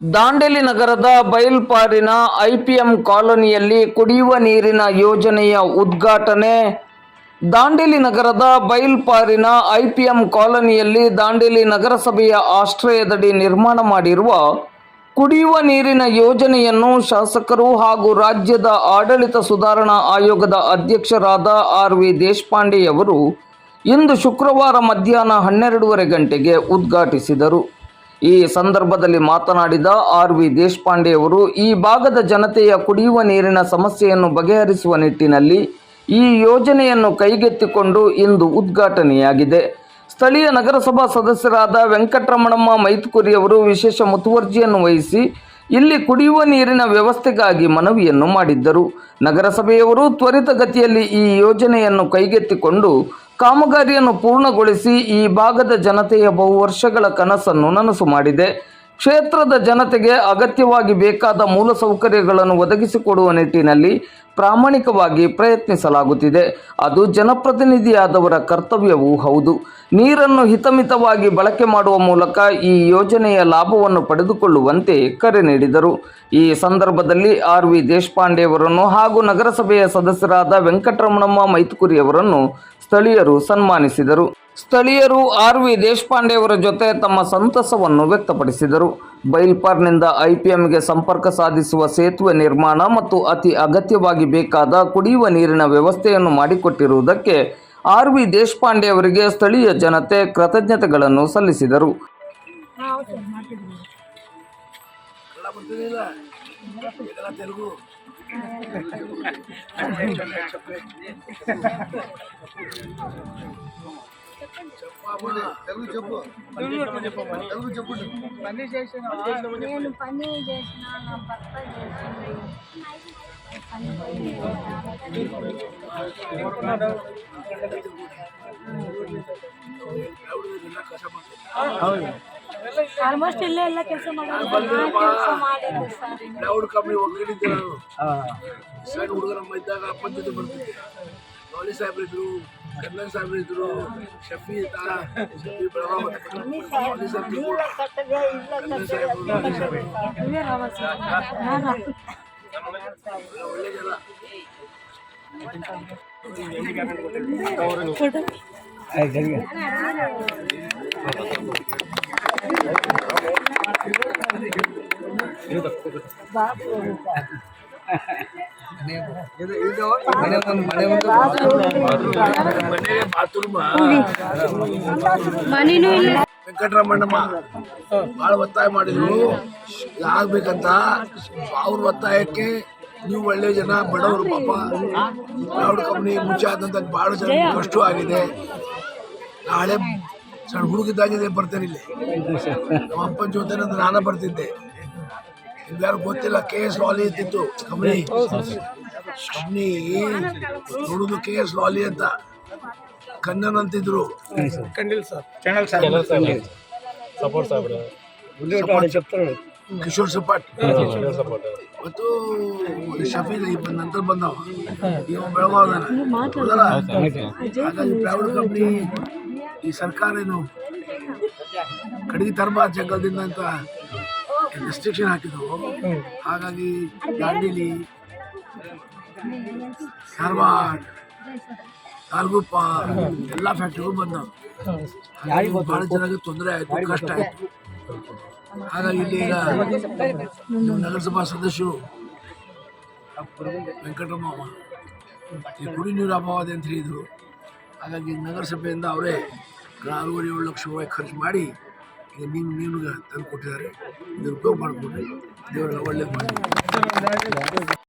ದಾಂಡೇಲಿ ನಗರದ ಬೈಲ್ಪಾರಿನ ಐಪಿಎಂ ಕಾಲೋನಿಯಲ್ಲಿ ಕುಡಿಯುವ ನೀರಿನ ಯೋಜನೆಯ ಉದ್ಘಾಟನೆ. ದಾಂಡೇಲಿ ನಗರದ ಬೈಲ್ಪಾರಿನ ಐಪಿಎಂ ಕಾಲೋನಿಯಲ್ಲಿ ದಾಂಡೇಲಿ ನಗರಸಭೆಯ ಆಶ್ರಯದಡಿ ನಿರ್ಮಾಣ ಮಾಡಿರುವ ಕುಡಿಯುವ ನೀರಿನ ಯೋಜನೆಯನ್ನು ಶಾಸಕರು ಹಾಗೂ ರಾಜ್ಯದ ಆಡಳಿತ ಸುಧಾರಣಾ ಆಯೋಗದ ಅಧ್ಯಕ್ಷರಾದ ಆರ್ ವಿ ದೇಶಪಾಂಡೆಯವರು ಇಂದು ಶುಕ್ರವಾರ ಮಧ್ಯಾಹ್ನ ಹನ್ನೆರಡೂವರೆ ಗಂಟೆಗೆ ಉದ್ಘಾಟಿಸಿದರು. ಈ ಸಂದರ್ಭದಲ್ಲಿ ಮಾತನಾಡಿದ ಆರ್ ವಿ ದೇಶಪಾಂಡೆ ಅವರು ಈ ಭಾಗದ ಜನತೆಯ ಕುಡಿಯುವ ನೀರಿನ ಸಮಸ್ಯೆಯನ್ನು ಬಗೆಹರಿಸುವ ನಿಟ್ಟಿನಲ್ಲಿ ಈ ಯೋಜನೆಯನ್ನು ಕೈಗೆತ್ತಿಕೊಂಡು ಇಂದು ಉದ್ಘಾಟನೆಯಾಗಿದೆ. ಸ್ಥಳೀಯ ನಗರಸಭಾ ಸದಸ್ಯರಾದ ವೆಂಕಟರಮಣಮ್ಮ ಮೈತ್ಕುರಿಯವರು ವಿಶೇಷ ಮುತುವರ್ಜಿಯನ್ನು ವಹಿಸಿ, ಇಲ್ಲಿ ಕುಡಿಯುವ ನೀರಿನ ವ್ಯವಸ್ಥೆಗಾಗಿ ಮನವಿಯನ್ನು ಮಾಡಿದ್ದರು. ನಗರಸಭೆಯವರು ತ್ವರಿತಗತಿಯಲ್ಲಿ ಈ ಯೋಜನೆಯನ್ನು ಕೈಗೆತ್ತಿಕೊಂಡು ಕಾಮಗಾರಿಯನ್ನು ಪೂರ್ಣಗೊಳಿಸಿ ಈ ಭಾಗದ ಜನತೆಯ ಬಹು ವರ್ಷಗಳ ಕನಸನ್ನು ನನಸು ಮಾಡಿದೆ. ಕ್ಷೇತ್ರದ ಜನತೆಗೆ ಅಗತ್ಯವಾಗಿ ಬೇಕಾದ ಮೂಲಸೌಕರ್ಯಗಳನ್ನು ಒದಗಿಸಿಕೊಡುವ ನಿಟ್ಟಿನಲ್ಲಿ ಪ್ರಾಮಾಣಿಕವಾಗಿ ಪ್ರಯತ್ನಿಸಲಾಗುತ್ತಿದೆ. ಅದು ಜನಪ್ರತಿನಿಧಿಯಾದವರ ಕರ್ತವ್ಯವೂ ಹೌದು. ನೀರನ್ನು ಹಿತಮಿತವಾಗಿ ಬಳಕೆ ಮಾಡುವ ಮೂಲಕ ಈ ಯೋಜನೆಯ ಲಾಭವನ್ನು ಪಡೆದುಕೊಳ್ಳುವಂತೆ ಕರೆ ನೀಡಿದರು. ಈ ಸಂದರ್ಭದಲ್ಲಿ ಆರ್ ವಿ ದೇಶಪಾಂಡೆಯವರನ್ನು ಹಾಗೂ ನಗರಸಭೆಯ ಸದಸ್ಯರಾದ ವೆಂಕಟರಮಣಮ್ಮ ಮೈತ್ಕುರಿಯವರನ್ನು ಸ್ಥಳೀಯರು ಸನ್ಮಾನಿಸಿದರು. ಸ್ಥಳೀಯರು ಆರ್ ವಿ ದೇಶಪಾಂಡೆಯವರ ಜೊತೆ ತಮ್ಮ ಸಂತಸವನ್ನು ವ್ಯಕ್ತಪಡಿಸಿದರು. ಬೈಲ್ಪಾರ್ನಿಂದ ಐಪಿಎಂಗೆ ಸಂಪರ್ಕ ಸಾಧಿಸುವ ಸೇತುವೆ ನಿರ್ಮಾಣ ಮತ್ತು ಅತಿ ಅಗತ್ಯವಾಗಿ ಬೇಕಾದ ಕುಡಿಯುವ ನೀರಿನ ವ್ಯವಸ್ಥೆಯನ್ನು ಮಾಡಿಕೊಟ್ಟಿರುವುದಕ್ಕೆ ಆರ್ ವಿ ದೇಶಪಾಂಡೆ ಅವರಿಗೆ ಸ್ಥಳೀಯ ಜನತೆ ಕೃತಜ್ಞತೆಗಳನ್ನು ಸಲ್ಲಿಸಿದರು. ಕನ್ನಡ ಬರ್ತಿರಲಿಲ್ಲ ಇದೆಲ್ಲ ತೆಲುಗು చెప్పమ్మా తెలుగు చెప్పు తెలుగు చెప్పు నేను పని చేసిన నా భర్త చేసింది పని ಆಲ್ಮೋಸ್ಟ್ ಇಲ್ಲೇ ಎಲ್ಲ ಕೆಲಸ ಮಾಡಿದ್ರು ಕೆಲಸ ಮಾಡಿದ್ದು ಸರ್ ಕ್ಲೌಡ್ ಕಂಪ್ನಿ ಒಗ್ಗಡಿದ್ದೆ ನಾನು ಸಣ್ಣ ಹುಡುಗರಮ್ಮ ಇದ್ದಾಗ ಪಂಚಾಯತ್ ಬರ್ತಿದ್ದೆ ಮೌಲಿ ಸಾಹೇಬ್ರು ಇದ್ರು ಕರ್ನಲ್ ಸಾಹೇಬ್ರು ಇದ್ರು ಶಫಿ ಇದ್ದ ಶಫಿ ಬೆಳಗಾವ್ ಮೌಲಿ ಸಾಹೇಬ್ರು ಇಲ್ಲ ಕಟ್ಟದೆ ಇಲ್ಲ ಕಟ್ಟದೆ ಇವೇ ರಾವ ಸರ್ ನಾನು ಒಳ್ಳೆ ಜನ ಫೋಟೋ ವೆಂಕಟರಮಣ್ಣಮ್ಮ ಬಹಳ ಒತ್ತಾಯ ಮಾಡಿದ್ರು. ಆಗ್ಬೇಕಂತ ಅವ್ರ ಒತ್ತಾಯಕ್ಕೆ ನೀವು ಒಳ್ಳೆ ಜನ, ಬಡವರು ಪಾಪ. ಕ್ಲೌಡ್ ಕಂಪ್ನಿ ಮುಂಚೆ ಆದಂತ ಭಾಳ ಜನ ಕಷ್ಟ ಆಗಿದೆ. ನಾಳೆ ಸಣ್ಣ ಹುಡುಗಿದ್ದಾಗಿದೆ, ಬರ್ತೇನೆ ಇಲ್ಲಿ. ನಮ್ಮ ಅಪ್ಪನ ಜೊತೆ ನಾನು ಬರ್ತಿದ್ದೆ. ಯಾರು ಗೊತ್ತಿಲ್ಲ, ಕೆ ಎಸ್ ಲಾಲಿ ಇದ್ದಿತ್ತು. ಕಂಪ್ನಿ ಕಂಪ್ನಿ ನೋಡುದು ಕೆ ಎಸ್ ಲಾಲಿ ಅಂತ ಕನ್ನನ್ ಅಂತಿದ್ರು ಕಿಶೋರ್ ಸಪಾಟ್ ಮತ್ತು ಶಫೀಲ್ ಇಬ್ಬ ನಂತರ ಬಂದವ. ಇವ ಬೆಳಗಾವ್ ಹೌದಲ್ಲ ಹಾಗಾಗಿ ಪ್ರೈವೇಟ್ ಕಂಪ್ನಿ ಈ ಸರ್ಕಾರ ಏನು ಕಡಿಗೆ ತರಬಾರ ಜಂಗಲ್ದಿಂದ ಅಂತ ರೆಸ್ಟ್ರಿಕ್ಷನ್ ಹಾಕಿದ್ರು. ಹಾಗಾಗಿ ದಾಂಡೇಲಿ ಧಾರವಾಡ ತಾಲೂಗುಪ್ಪ ಎಲ್ಲ ಫ್ಯಾಕ್ಟ್ರಿಗಳು ಬಂದವು. ಯಾರಿಗೂ ಭಾಳ ಜನಕ್ಕೆ ತೊಂದರೆ ಆಯಿತು ಕಷ್ಟ ಆಯಿತು. ಹಾಗಾಗಿ ಇಲ್ಲಿ ಈಗ ನಗರಸಭಾ ಸದಸ್ಯರು ವೆಂಕಟರಮಮ್ಮ ಈ ಕುಡಿ ನೀರು ಅಭಾವ ಅಂತ ಹೇಳಿದರು. ಹಾಗಾಗಿ ನಗರಸಭೆಯಿಂದ ಅವರೇ ಆರೂವರೆ ಏಳು ಲಕ್ಷ ರೂಪಾಯಿ ಖರ್ಚು ಮಾಡಿ ಈಗ ನೀವು ನಿಮ್ಗೆ ತಂದು ಕೊಟ್ಟಿದ್ದಾರೆ. ಇದು ಉಪಯೋಗ ಮಾಡಿಕೊಡ್ರಿ. ದೇವರೆಲ್ಲ ಒಳ್ಳೆ ಮಾಡಿ.